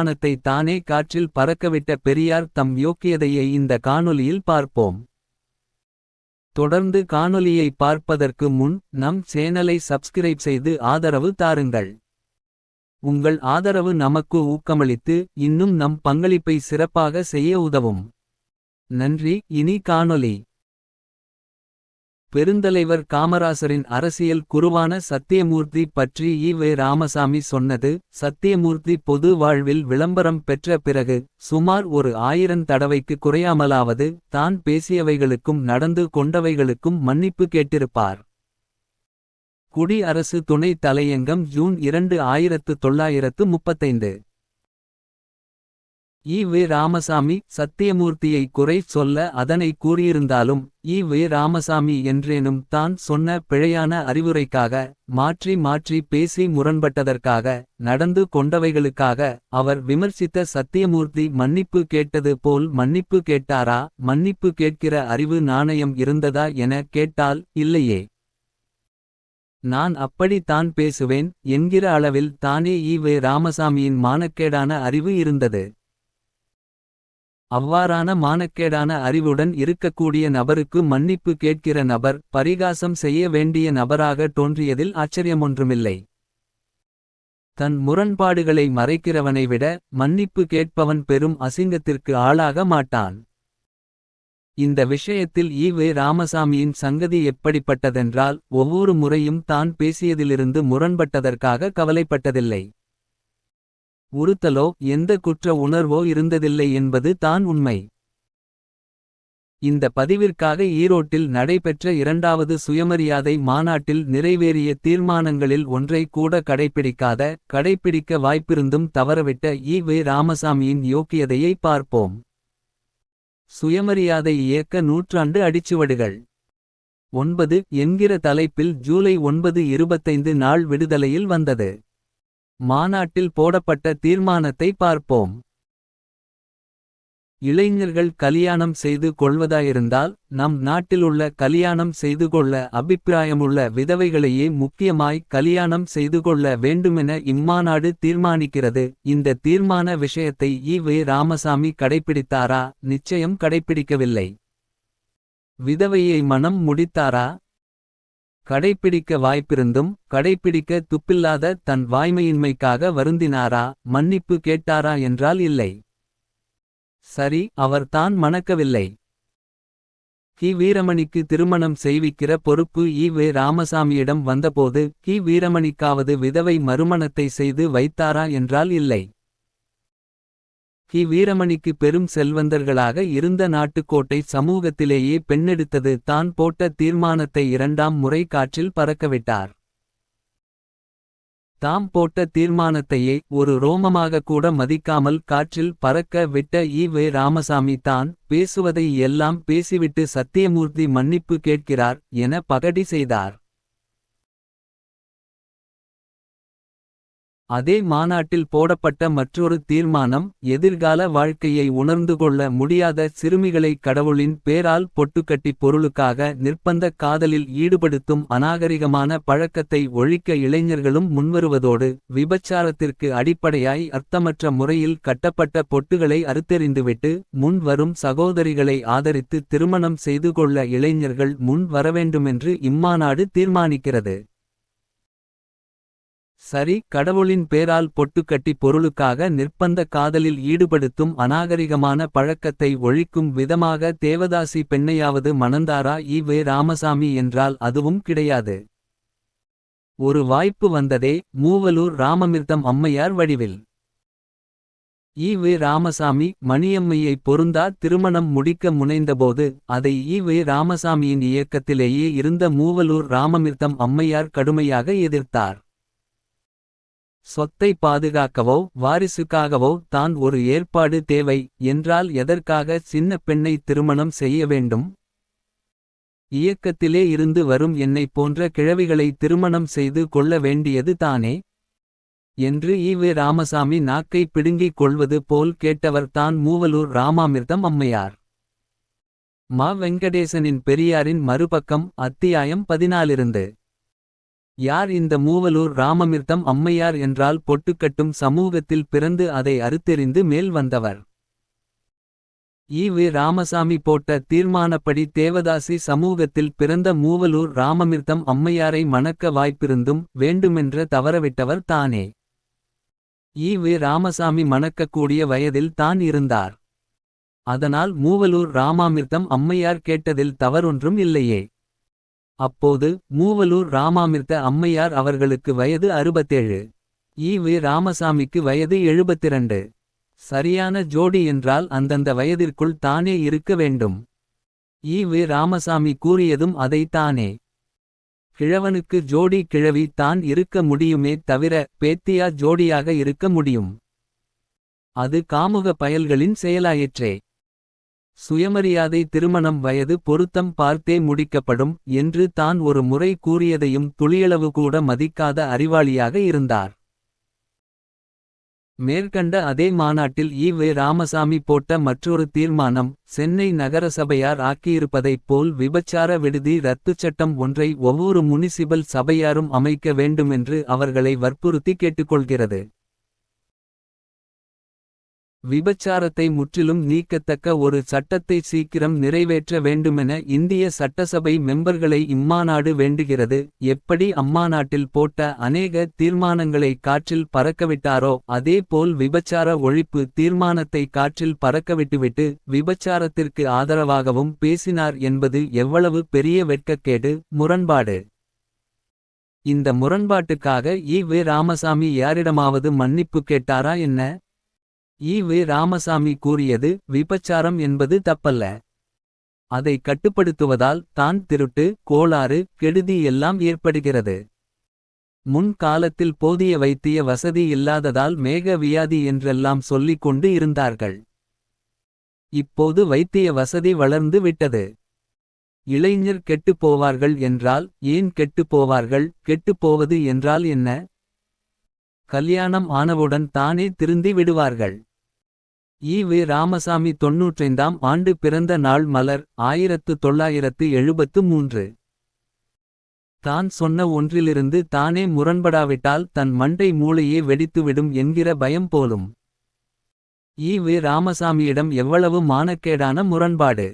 விமானத்தை தானே காற்றில் பறக்கவிட்ட பெரியார் தம் யோக்கியதையை இந்த காணொலியில் பார்ப்போம். தொடர்ந்து காணொலியை பார்ப்பதற்கு முன் நம் சேனலை சப்ஸ்கிரைப் செய்து ஆதரவு தாருங்கள். உங்கள் ஆதரவு நமக்கு ஊக்கமளித்து இன்னும் நம் பங்களிப்பை சிறப்பாக செய்ய உதவும். நன்றி இனி காணொலி பெருந்தலைவர் காமராசரின் அரசியல் குருவான சத்தியமூர்த்தி பற்றி ஈ வே ராமசாமி சொன்னது சத்தியமூர்த்தி பொது வாழ்வில் விளம்பரம் பெற்ற பிறகு சுமார் ஒரு ஆயிரம் தடவைக்கு குறையாமலாவது தான் பேசியவைகளுக்கும் நடந்து கொண்டவைகளுக்கும் மன்னிப்பு கேட்டிருப்பார். குடி அரசு துணை தலையங்கம் ஜூன் இரண்டு ஆயிரத்து தொள்ளாயிரத்து முப்பத்தைந்து. ஈ வே ராமசாமி சத்தியமூர்த்தியை குறை சொல்ல அதனை கூறியிருந்தாலும் ஈ வே ராமசாமி என்றேனும் தான் சொன்ன பிழையான அறிவுரைக்காக மாற்றி மாற்றி பேசி முரண்பட்டதற்காக நடந்து கொண்டவைகளுக்காக அவர் விமர்சித்த சத்தியமூர்த்தி மன்னிப்பு கேட்டது போல் மன்னிப்பு கேட்டாரா மன்னிப்பு கேட்கிற அறிவு நாணயம் இருந்ததா என கேட்டால் இல்லையே. நான் அப்படி தான் பேசுவேன் என்கிற அளவில் தானே ஈ வே ராமசாமியின் மானக்கேடான அறிவு இருந்தது. அவ்வாறான மானக்கேடான அறிவுடன் இருக்கக்கூடிய நபருக்கு மன்னிப்பு கேட்கிற நபர் பரிகாசம் செய்ய வேண்டிய நபராக தோன்றியதில் ஆச்சரியமொன்றுமில்லை. தன் முரண்பாடுகளை மறைக்கிறவனை விட மன்னிப்பு கேட்பவன் பெரும் அசிங்கத்திற்கு ஆளாக மாட்டான். இந்த விஷயத்தில் ஈ வே ராமசாமியின் சங்கதி எப்படிப்பட்டதென்றால் ஒவ்வொரு முறையும் தான் பேசியதிலிருந்து முரண்பட்டதற்காக கவலைப்பட்டதில்லை. உறுத்தலோ எந்த குற்ற உணர்வோ இருந்ததில்லை என்பது தான் உண்மை. இந்த பதிவிற்காக ஈரோட்டில் நடைபெற்ற இரண்டாவது சுயமரியாதை மாநாட்டில் நிறைவேறிய தீர்மானங்களில் ஒன்றை கூட கடைப்பிடிக்காத கடைப்பிடிக்க வாய்ப்பிருந்தும் தவறவிட்ட ஈ வி ராமசாமியின் யோக்கியதையை பார்ப்போம். சுயமரியாதை இயக்க நூற்றாண்டு அடிச்சுவடுகள். ஒன்பது என்கிற தலைப்பில் ஜூலை ஒன்பது இருபத்தைந்து நாள் விடுதலையில் வந்தது. மாநாட்டில் போடப்பட்ட தீர்மானத்தை பார்ப்போம். இளைஞர்கள் கலியாணம் செய்து கொள்வதாயிருந்தால் நம் நாட்டிலுள்ள கலியாணம் செய்து கொள்ள அபிப்பிராயமுள்ள விதவைகளையே முக்கியமாய் கலியாணம் செய்து கொள்ள வேண்டுமென இம்மாநாடு தீர்மானிக்கிறது. இந்த தீர்மான விஷயத்தை இ வே ராமசாமி கடைப்பிடித்தாரா நிச்சயம் கடைப்பிடிக்கவில்லை. விதவையை மனம் முடித்தாரா கடைப்பிடிக்க வாய்ப்பிருந்தும் கடைப்பிடிக்க துப்பில்லாத தன் வாய்மையின்மைக்காக வருந்தினாரா மன்னிப்பு கேட்டாரா என்றால் இல்லை. சரி அவர் தான் மணக்கவில்லை. கி வீரமணிக்கு திருமணம் செய்விக்கிற பொறுப்பு ஈ வே ராமசாமியிடம் வந்தபோது கி வீரமணிக்காவது விதவை மறுமணத்தை செய்து வைத்தாரா என்றால் இல்லை. கி வீரமணிக்கு பெரும் செல்வந்தர்களாக இருந்த நாட்டுக்கோட்டை சமூகத்திலேயே பெண்ணெடுத்தது தான் போட்ட தீர்மானத்தை இரண்டாம் முறை காற்றில் பறக்கவிட்டார். தாம் போட்ட தீர்மானத்தையே ஒரு ரோமமாக கூட மதிக்காமல் காற்றில் பறக்க விட்ட ஈ வே ராமசாமி தான் பேசுவதை எல்லாம் பேசிவிட்டு சத்தியமூர்த்தி மன்னிப்பு கேட்கிறார் என பகடி செய்தார். அதே மாநாட்டில் போடப்பட்ட மற்றொரு தீர்மானம் எதிர்கால வாழ்க்கையை உணர்ந்து கொள்ள முடியாத சிறுமிகளை கடவுளின் பேரால் பொட்டுக்கட்டி பொருளுக்காக நிர்பந்த காதலில் ஈடுபடுத்தும் அநாகரிகமான பழக்கத்தை ஒழிக்க இளைஞர்களும் முன்வருவதோடு விபச்சாரத்திற்கு அடிப்படையாய் அர்த்தமற்ற முறையில் கட்டப்பட்ட பொட்டுகளை அறுத்தெறிந்துவிட்டு முன் வரும் சகோதரிகளை ஆதரித்து திருமணம் செய்து கொள்ள இளைஞர்கள் முன் வரவேண்டுமென்று இம்மாநாடு தீர்மானிக்கிறது. சரி கடவுளின் பேரால் பொட்டுக்கட்டி பொருளுக்காக நிர்பந்த காதலில் ஈடுபடுத்தும் அநாகரிகமான பழக்கத்தை ஒழிக்கும் விதமாக தேவதாசி பெண்ணையாவது மணந்தாரா? ஈ வே. ராமசாமி என்றால் அதுவும் கிடையாது. ஒரு வாய்ப்பு வந்ததே மூவலூர் ராமமிர்தம் அம்மையார் வடிவில். ஈ வே. ராமசாமி மணியம்மையை பொருந்தா திருமணம் முடிக்க முனைந்தபோது அதை ஈ வே. ராமசாமியின் இயக்கத்திலேயே இருந்த மூவலூர் ராமமிர்தம் அம்மையார் கடுமையாக எதிர்த்தார். சொத்தை பாதுகாக்கவோ வாரிசுக்காகவோ தான் ஒரு ஏற்பாடு தேவை என்றால் எதற்காக சின்ன பெண்ணை திருமணம் செய்ய வேண்டும். இயக்கத்திலே இருந்து வரும் என்னைப் போன்ற கிழவிகளை திருமணம் செய்து கொள்ள வேண்டியது தானே. என்று ஈ ராமசாமி நாக்கை பிடுங்கிக் கொள்வது போல் கேட்டவர் தான் மூவலூர் ராமாமிர்தம் அம்மையார். மா வெங்கடேசனின் பெரியாரின் மறுபக்கம் அத்தியாயம் பதினாலிருந்து. யார் இந்த மூவலூர் ராமமிர்தம் அம்மையார் என்றால் பொட்டுக்கட்டும் சமூகத்தில் பிறந்து அதை அறுத்தெறிந்து மேல் வந்தவர். ஈவு ராமசாமி போட்ட தீர்மானப்படி தேவதாசி சமூகத்தில் பிறந்த மூவலூர் ராமமிர்தம் அம்மையாரை மணக்க வாய்ப்பிருந்தும் வேண்டுமென்ற தவறவிட்டவர் தானே. ஈவு ராமசாமி மணக்கக்கூடிய வயதில் தான் இருந்தார். அதனால் மூவலூர் ராமாமிர்தம் அம்மையார் கேட்டதில் தவறொன்றும் இல்லையே. அப்போது மூவலூர் ராமாமிர்த அம்மையார் அவர்களுக்கு வயது அறுபத்தேழு. E V. ராமசாமிக்கு வயது எழுபத்திரண்டு. சரியான ஜோடி என்றால் அந்தந்த வயதிற்குள் தானே இருக்க வேண்டும். E V. ராமசாமி கூறியதும் அதைத்தானே. கிழவனுக்கு ஜோடி கிழவி தான் இருக்க முடியுமே தவிர பேத்தியா ஜோடியாக இருக்க முடியும். அது காமுக பயல்களின் செயலாயிற்றே. சுயமரியாதை திருமணம் வயது பொருத்தம் பார்த்தே முடிக்கப்படும் என்று தான் ஒரு முறை கூறியதையும் துளியளவு கூட மதிக்காத அறிவாளியாக இருந்தார். மேற்கண்ட அதே மாநாட்டில் ஈ ராமசாமி போட்ட மற்றொரு தீர்மானம் சென்னை நகரசபையார் ஆக்கியிருப்பதைப் போல் விபச்சார விடுதி ரத்துச் சட்டம் ஒன்றை ஒவ்வொரு முனிசிபல் சபையாரும் அமைக்க வேண்டுமென்று அவர்களை வற்புறுத்தி கேட்டுக்கொள்கிறது. விபச்சாரத்தை முற்றிலும் நீக்கத்தக்க ஒரு சட்டத்தை சீக்கிரம் நிறைவேற்ற வேண்டுமென இந்திய சட்டசபை மெம்பர்களை இம்மாநாடு வேண்டுகிறது. எப்படி அம்மாநாட்டில் போட்ட அநேக தீர்மானங்களை காற்றில் பறக்கவிட்டாரோ அதேபோல் விபச்சார ஒழிப்பு தீர்மானத்தை காற்றில் பறக்கவிட்டுவிட்டு விபச்சாரத்திற்கு ஆதரவாகவும் பேசினார் என்பது எவ்வளவு பெரிய வெட்கக்கேடு. முரண்பாடு. இந்த முரண்பாட்டுக்காக ஈ வே. ராமசாமி யாரிடமாவது மன்னிப்பு கேட்டாரா என்ன? ஈவு ராமசாமி கூறியது விபச்சாரம் என்பது தப்பல்ல. அதை கட்டுப்படுத்துவதால் தான் திருட்டு கோளாறு கெடுதி எல்லாம் ஏற்படுகிறது. முன் காலத்தில் போதிய வைத்திய வசதி இல்லாததால் மேக வியாதி என்றெல்லாம் சொல்லிக் கொண்டு இருந்தார்கள். இப்போது வைத்திய வசதி வளர்ந்து விட்டது. இளைஞர் கெட்டுப் போவார்கள் என்றால் ஏன் கெட்டுப் போவார்கள் கெட்டுப் போவது என்றால் என்ன? கல்யாணம் ஆனவுடன் தானே திருந்தி விடுவார்கள். ஈவு ராமசாமி தொன்னூற்றைந்தாம் ஆண்டு பிறந்த நாள் மலர் ஆயிரத்து தொள்ளாயிரத்து எழுபத்து மூன்று. தான் சொன்ன ஒன்றிலிருந்து தானே முரண்படாவிட்டால் தன் மண்டை மூளையே வெடித்துவிடும் என்கிற பயம் போலும். ஈவு ராமசாமியிடம் எவ்வளவு மானக்கேடான முரண்பாடு.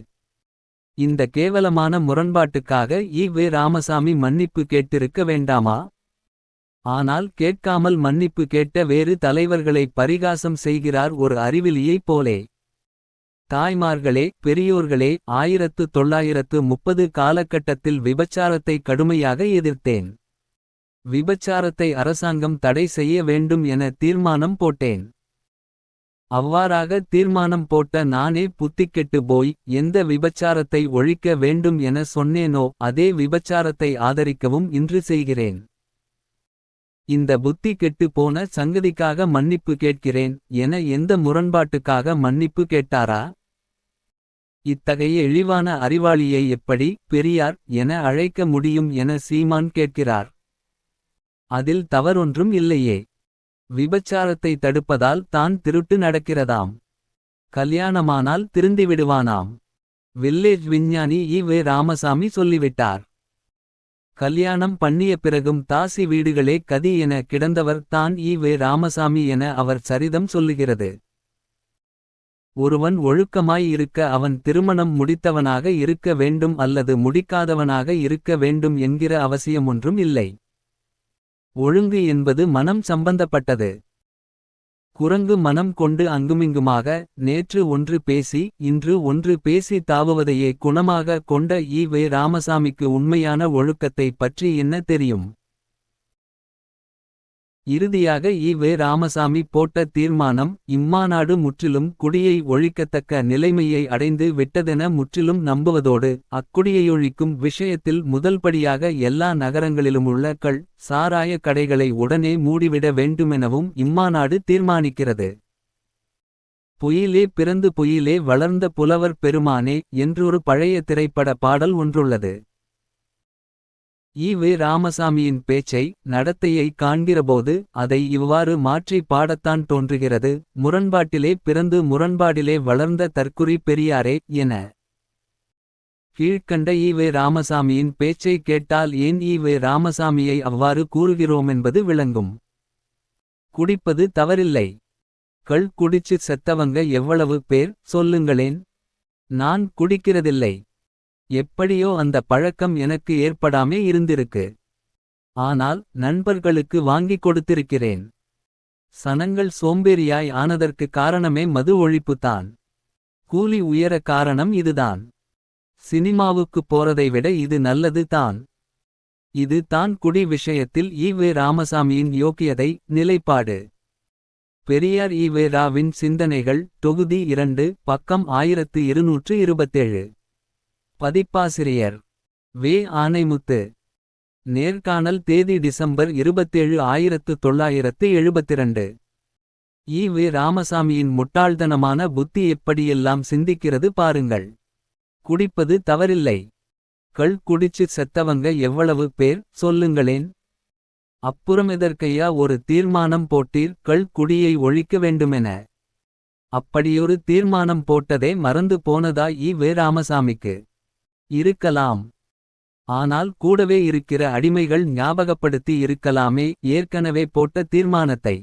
இந்த கேவலமான முரண்பாட்டுக்காக ஈவு ராமசாமி மன்னிப்பு கேட்டிருக்க வேண்டாமா? ஆனால் கேட்காமல் மன்னிப்பு கேட்ட வேறு தலைவர்களை பரிகாசம் செய்கிறார் ஒரு அறிவிலியைப் போலே. தாய்மார்களே பெரியோர்களே ஆயிரத்து தொள்ளாயிரத்து முப்பது காலகட்டத்தில் விபச்சாரத்தை கடுமையாக எதிர்த்தேன். விபச்சாரத்தை அரசாங்கம் தடை செய்ய வேண்டும் என தீர்மானம் போட்டேன். அவ்வாறாக தீர்மானம் போட்ட நானே புத்திக்கெட்டு போய் எந்த விபச்சாரத்தை ஒழிக்க வேண்டும் என சொன்னேனோ அதே விபச்சாரத்தை ஆதரிக்கவும் இன்று செய்கிறேன். இந்த புத்தி கெட்டு போன சங்கதிக்காக மன்னிப்பு கேட்கிறேன் என எந்த முரண்பாட்டுக்காக மன்னிப்பு கேட்டாரா? இத்தகைய இழிவான அறிவாளியை எப்படி பெரியார் என அழைக்க முடியும் என சீமான் கேட்கிறார். அதில் தவறொன்றும் இல்லையே. விபச்சாரத்தை தடுப்பதால் தான் திருட்டு நடக்கிறதாம். கல்யாணமானால் திருந்திவிடுவானாம் வில்லேஜ் விஞ்ஞானி இ வே ராமசாமி சொல்லிவிட்டார். கல்யாணம் பண்ணிய பிறகும் தாசி வீடுகளே கதி என கிடந்தவர் தான் ஈ வே ராமசாமி என அவர் சரிதம் சொல்லுகிறது. ஒருவன் ஒழுக்கமாய் இருக்க அவன் திருமணம் முடித்தவனாக இருக்க வேண்டும் அல்லது முடிக்காதவனாக இருக்க வேண்டும் என்கிற அவசியமொன்றும் இல்லை. ஒழுங்கு என்பது மனம் சம்பந்தப்பட்டது. குரங்கு மனம் கொண்டு அங்குமிங்குமாக நேற்று ஒன்று பேசி இன்று ஒன்று பேசி தாவுவதையே குணமாக கொண்ட ஈ வே ராமசாமிக்கு உண்மையான ஒழுக்கத்தை பற்றி என்ன தெரியும்? இறுதியாக இ வே ராமசாமி போட்ட தீர்மானம் இம்மாநாடு முற்றிலும் குடியை ஒழிக்கத்தக்க நிலைமையை அடைந்து விட்டதென முற்றிலும் நம்புவதோடு அக்குடியையொழிக்கும் விஷயத்தில் முதல்படியாக எல்லா நகரங்களிலுமுள்ள கள் சாராய கடைகளை உடனே மூடிவிட வேண்டுமெனவும் இம்மாநாடு தீர்மானிக்கிறது. பொயிலே பிறந்து பொயிலே வளர்ந்த புலவர் பெருமானே என்றொரு பழைய திரைப்பட பாடல் ஒன்றுள்ளது. ஈ வே ராமசாமியின் பேச்சை நடத்தையை காண்கிறபோது அதை இவ்வாறு மாற்றி பாடத்தான் தோன்றுகிறது முரண்பாட்டிலே பிறந்து முரண்பாடிலே வளர்ந்த தற்குறி பெரியாரே என கீழ்க்கண்ட ஈவே ராமசாமியின் பேச்சை கேட்டால் ஏன் ஈவே ராமசாமியை அவ்வாறு கூறுகிறோமென்பது விளங்கும். குடிப்பது தவறில்லை. கள் குடிச்சு செத்தவங்க எவ்வளவு பேர் சொல்லுங்களேன். நான் குடிக்கிறதில்லை. எப்படியோ அந்த பழக்கம் எனக்கு ஏற்படாமே இருந்திருக்கு. ஆனால் நண்பர்களுக்கு வாங்கிக் கொடுத்திருக்கிறேன். சனங்கள் சோம்பேறியாய் ஆனதற்கு காரணமே மது ஒழிப்புதான். கூலி உயர காரணம் இதுதான். சினிமாவுக்கு போறதை விட இது நல்லது தான். இது தான் குடி விஷயத்தில் ஈவே ராமசாமியின் யோக்கியதை நிலைப்பாடு. பெரியார் ஈவே ராவின் சிந்தனைகள் தொகுதி இரண்டு பக்கம் ஆயிரத்து இருநூற்று இருபத்தேழு. பதிப்பாசிரியர் வே ஆனைமுத்து. நேர்காணல் தேதி டிசம்பர் இருபத்தேழு ஆயிரத்து தொள்ளாயிரத்து எழுபத்திரண்டு. ஈ வே ராமசாமியின் முட்டாள்தனமான புத்தி எப்படியெல்லாம் சிந்திக்கிறது பாருங்கள். குடிப்பது தவறில்லை. கள் குடிச்சு செத்தவங்க எவ்வளவு பேர் சொல்லுங்களேன். அப்புறமெதற்கையா ஒரு தீர்மானம் போட்டீர் கள் குடியை ஒழிக்க வேண்டுமென. அப்படியொரு தீர்மானம் போட்டதே மறந்து போனதா ஈ வே ராமசாமிக்கு. இருக்கலாம். ஆனால் கூடவே இருக்கிற அடிமைகள் ஞாபகப்படுத்தி இருக்கலாமே ஏற்கனவே போட்ட தீர்மானத்தை.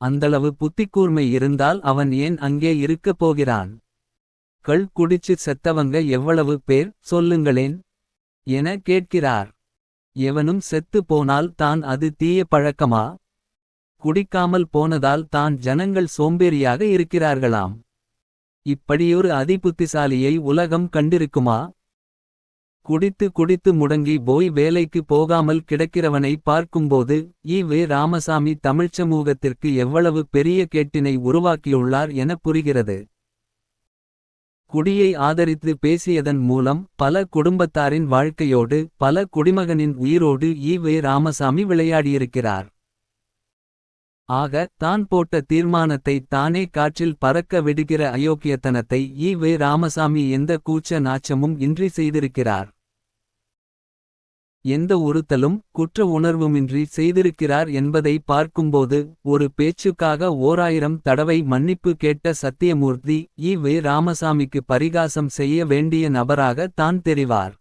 அந்தளவு புத்திக்கூர்மை இருந்தால் அவன் ஏன் அங்கே இருக்கப் போகிறான். கள் குடிச்சு செத்தவங்க எவ்வளவு பேர் சொல்லுங்களேன். என கேட்கிறார். எவனும் செத்து போனால் தான் அது தீய பழக்கமா. குடிக்காமல் போனதால் தான் ஜனங்கள் சோம்பேறியாக இருக்கிறார்களாம். இப்படியொரு அதிபுத்திசாலியை உலகம் கண்டிருக்குமா. குடித்து குடித்து முடங்கி போய் வேலைக்கு போகாமல் கிடக்கிறவனை பார்க்கும்போது ஈ வே ராமசாமி தமிழ்ச் சமூகத்திற்கு எவ்வளவு பெரிய கேட்டினை உருவாக்கியுள்ளார் என புரிகிறது. குடியை ஆதரித்து பேசியதன் மூலம் பல குடும்பத்தாரின் வாழ்க்கையோடு பல குடிமகனின் உயிரோடு ஈ வே ராமசாமி விளையாடியிருக்கிறார். ஆக தான் போட்ட தீர்மானத்தை தானே காற்றில் பறக்க விடுகிற அயோக்கியத்தனத்தை ஈ வே ராமசாமி எந்த கூச்ச நாச்சமும் இன்றி செய்திருக்கிறார். எந்த உறுத்தலும் குற்ற உணர்வுமின்றி செய்திருக்கிறார் என்பதை பார்க்கும்போது ஒரு பேச்சுக்காக ஓராயிரம் தடவை மன்னிப்பு கேட்ட சத்தியமூர்த்தி இ வே ராமசாமிக்கு பரிகாசம் செய்ய வேண்டிய நபராக தான் தெரிவார்.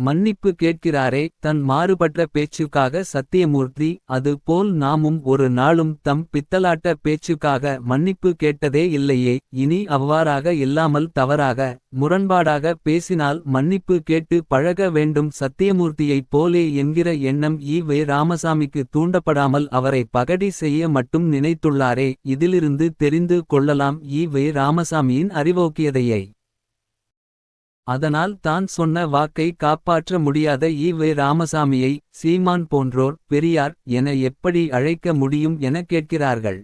மன்னிப்பு கேட்கிறாரே தன் மாறுபட்ட பேச்சுக்காக சத்தியமூர்த்தி அது போல் நாமும் ஒரு நாளும் தம் பித்தலாட்ட பேச்சுக்காக மன்னிப்பு கேட்டதே இல்லையே இனி அவ்வாறாக இல்லாமல் தவறாக முரண்பாடாக பேசினால் மன்னிப்பு கேட்டு பழக வேண்டும் சத்தியமூர்த்தியைப் போலே என்கிற எண்ணம் ஈ வே. ராமசாமிக்கு தூண்டப்படாமல் அவரை பகடி செய்ய மட்டும் நினைத்துள்ளாரே இதிலிருந்து தெரிந்து கொள்ளலாம் ஈ வே. ராமசாமியின் அறிவோக்கியதையை. அதனால் தான் சொன்ன வாக்கை காப்பாற்ற முடியாத ஈ வே ராமசாமியை சீமான் போன்றோர் பெரியார் என எப்படி அழைக்க முடியும் என கேட்கிறார்கள்.